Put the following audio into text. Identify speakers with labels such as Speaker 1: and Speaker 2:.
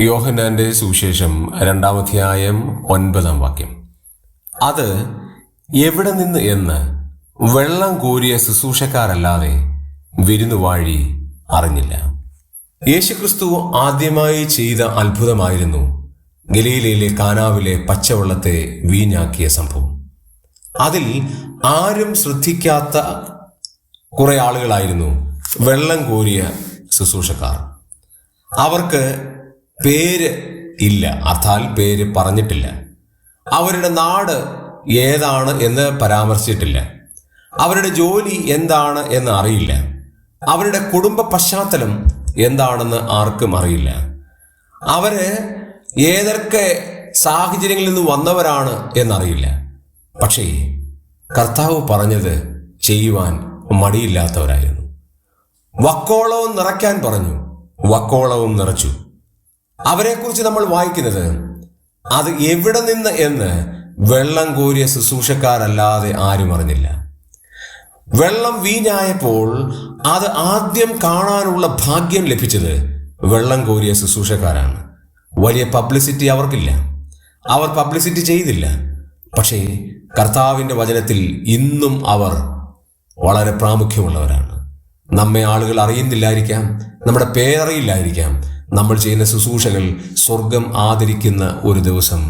Speaker 1: യോഹന്നാന്റെ സുവിശേഷം രണ്ടാമധ്യായം ഒൻപതാം വാക്യം. അത് എവിടെ നിന്ന് എന്ന് വെള്ളം കോരിയ ശുശ്രൂഷക്കാരല്ലാതെ വിരുന്നുവാഴി അറിഞ്ഞില്ല. യേശുക്രിസ്തു ആദ്യമായി ചെയ്ത അത്ഭുതമായിരുന്നു ഗലീലയിലെ കാനാവിലെ പച്ചവെള്ളത്തെ വീഞ്ഞാക്കിയ സംഭവം. അതിൽ ആരും ശ്രദ്ധിക്കാത്ത കുറെ ആളുകളായിരുന്നു വെള്ളം കോരിയ ശുശ്രൂഷക്കാർ. അവർക്ക് പേര് ഇല്ല. അർത്ഥാൽ പേര് പറഞ്ഞിട്ടില്ല. അവരുടെ നാട് ഏതാണ് എന്ന് പരാമർശിച്ചിട്ടില്ല. അവരുടെ ജോലി എന്താണ് എന്ന് അറിയില്ല. അവരുടെ കുടുംബ പശ്ചാത്തലം എന്താണെന്ന് ആർക്കും അറിയില്ല. അവർ ഏതൊക്കെ സാഹചര്യങ്ങളിൽ നിന്ന് വന്നവരാണ് എന്നറിയില്ല. പക്ഷേ കർത്താവ് പറഞ്ഞത് ചെയ്യുവാൻ മടിയില്ലാത്തവരായിരുന്നു. വക്കോളവും നിറയ്ക്കാൻ പറഞ്ഞു. വക്കോളവും നിറച്ചു. അവരെക്കുറിച്ച് നമ്മൾ വായിക്കുന്നത് അത് എവിടെ നിന്ന് എന്ന് വെള്ളം കോരിയ ശുശ്രൂഷക്കാരല്ലാതെ ആരും അറിഞ്ഞില്ല. വെള്ളം വീഞ്ഞായപ്പോൾ അത് ആദ്യം കാണാനുള്ള ഭാഗ്യം ലഭിച്ചത് വെള്ളം കോരിയ ശുശ്രൂഷക്കാരാണ്. വലിയ പബ്ലിസിറ്റി അവർക്കില്ല. അവർ പബ്ലിസിറ്റി ചെയ്തില്ല. പക്ഷേ കർത്താവിന്റെ വചനത്തിൽ ഇന്നും അവർ വളരെ പ്രാമുഖ്യമുള്ളവരാണ്. നമ്മെ ആളുകൾ അറിയുന്നില്ലായിരിക്കാം നമ്മുടെ പേരറിയില്ലായിരിക്കാം നമ്മൾ ചെയ്യുന്ന ശുശ്രൂഷകൾ സ്വർഗം ആദരിക്കുന്ന ഒരു ദിവസം